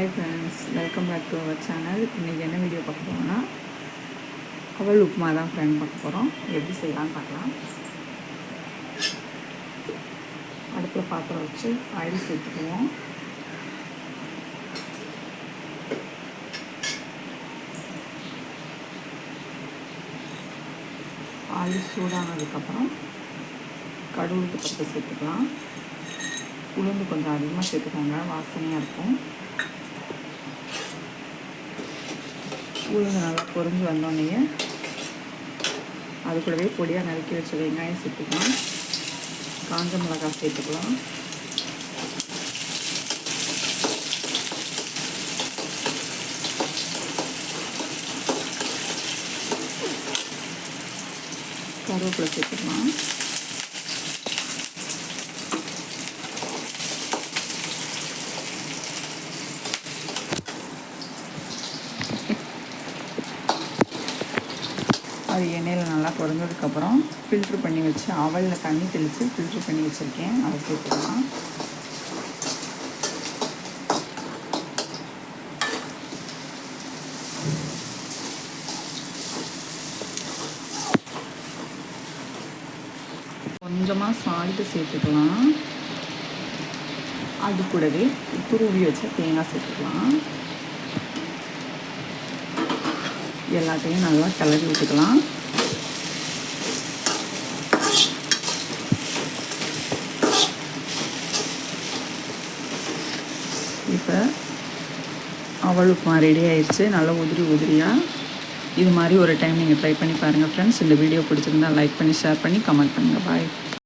Hi friends welcome back to our channel இன்றைக்கி என்ன video பார்க்க போகிறோம்னா அவள் உப்புமா தான் ஃப்ரெண்ட் பார்க்க போகிறோம் எப்படி செய்யலாம்னு பார்க்கலாம். அடுப்பில் பாத்திரம் வச்சு ஆயில் சேர்த்துக்குவோம். ஆயில் சூடானதுக்கப்புறம் கடுகுக்கு பத்து சேர்த்துக்கலாம். உளுந்து கொஞ்சம் அதிகமாக சேர்த்துக்கோங்க வாசனையாக இருக்கும். உளுந்து நல்லா பொறிஞ்சு வந்தோடனே அது கூடவே பொடியாக நறுக்கி வச்ச வெங்காயம் சேர்த்துக்கலாம். காஞ்ச மிளகாய் சேர்த்துக்கலாம். கருவேப்பிலை சேர்த்துக்கலாம். அது எண்ணெயில் நல்லா குறைஞ்சதுக்கப்புறம் ஃபில்ட்ரு பண்ணி வச்சு அவலில் தண்ணி தெளித்து ஃபில்ட்ரு பண்ணி வச்சுருக்கேன். அதை சேர்த்துக்கலாம். கொஞ்சமாக சால்ட்டு சேர்த்துக்கலாம். அது கூடவே துருவி வச்ச தேங்காய் சேர்த்துக்கலாம். எல்லாத்தையும் நல்லா கிளறி விட்டுக்கலாம். இப்போ அவளுக்குமா ரெடி ஆயிடுச்சு நல்லா உதிரி உதிரியாக இது மாதிரி ஒரு டைம் நீங்கள் ட்ரை பண்ணி பாருங்கள் ஃப்ரெண்ட்ஸ் இந்த வீடியோ பிடிச்சிருந்தால் லைக் பண்ணி ஷேர் பண்ணி கமெண்ட் பண்ணுங்கள் பாய்